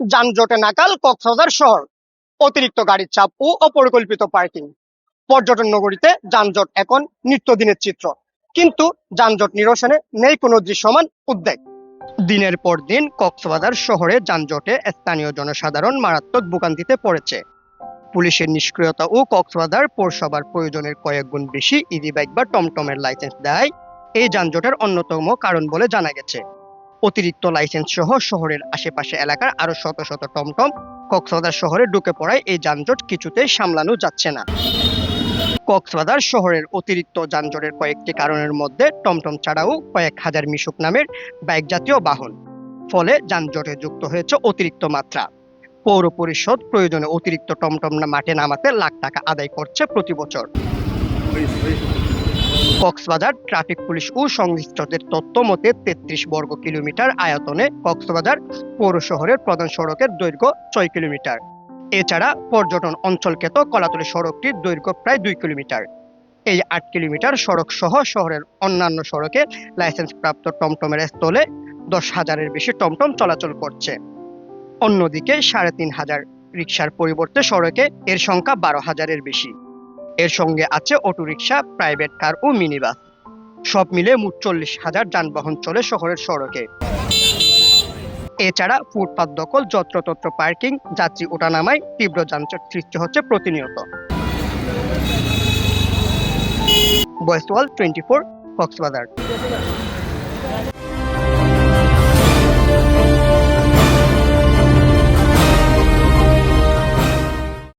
যানজটে নাকাল কক্সবাজার শহর। অতিরিক্ত গাড়ির চাপ ও অপরিকল্পিত পার্কিং পর্যটন নগরীতে যানজট এখন নিত্যদিনের চিত্র। কিন্তু যানজট নিরসনে নেই কোনো দৃশ্যমান উদ্বেগ। দিনের পর দিন কক্সবাজার শহরে যানজটে স্থানীয় জনসাধারণ মারাত্মক ভোগান্তিতে পড়েছে। পুলিশের নিষ্ক্রিয়তা ও কক্সবাজার পৌরসভার প্রয়োজনের কয়েক গুণ বেশি ইজি বাইক বা টমটমের লাইসেন্স দেয়। এই যানজটের অন্যতম কারণ বলে জানা গেছে। অতিরিক্ত লাইসেন্স সহ শহরের আশেপাশে এলাকার আরও শত শত টমটম কক্সবাজার শহরে ঢুকে পড়ায় এই যানজট কিছুতেই সামলানো যাচ্ছে না। কক্সবাজার শহরের অতিরিক্ত যানজটের কয়েকটি কারণের মধ্যে টমটম ছাড়াও কয়েক হাজার মিশুক নামের বাইক জাতীয় বাহন। ফলে যানজটে যুক্ত হয়েছে অতিরিক্ত মাত্রা। পৌর পরিষদ প্রয়োজনে অতিরিক্ত টমটম মাঠে নামাতে লাখ টাকা আদায় করছে প্রতি বছর কক্সবাজার ট্রাফিক পুলিশ ও সংশ্লিষ্টদের তথ্য মতে তেত্রিশ বর্গ কিলোমিটার আয়তনে কক্সবাজার পৌর শহরের প্রধান সড়কের দৈর্ঘ্য ছয় কিলোমিটার। এছাড়া পর্যটন অঞ্চলকেত কলাতলি সড়কটির দৈর্ঘ্য প্রায় দুই কিলোমিটার। এই আট কিলোমিটার সড়ক সহ শহরের অন্যান্য সড়কে লাইসেন্স প্রাপ্ত টমটমের স্থলে দশ হাজারের বেশি টমটম চলাচল করছে। অন্যদিকে সাড়ে তিন হাজার রিক্সার পরিবর্তে সড়কে এর সংখ্যা বারো হাজারের বেশি। এর সঙ্গে আছে অটোরিকশা, প্রাইভেট কার ও মিনি বাস সব মিলে মোট চল্লিশ হাজার যানবাহন চলে শহরের সড়কে। এছাড়া ফুটপাত দখল, যত্রতত্র পার্কিং, যাত্রী ওঠানামায় তীব্র যানজট সৃষ্টি হচ্ছে প্রতিনিয়ত। বয়েসওয়াল টোয়েন্টি ফোর, কক্সবাজার।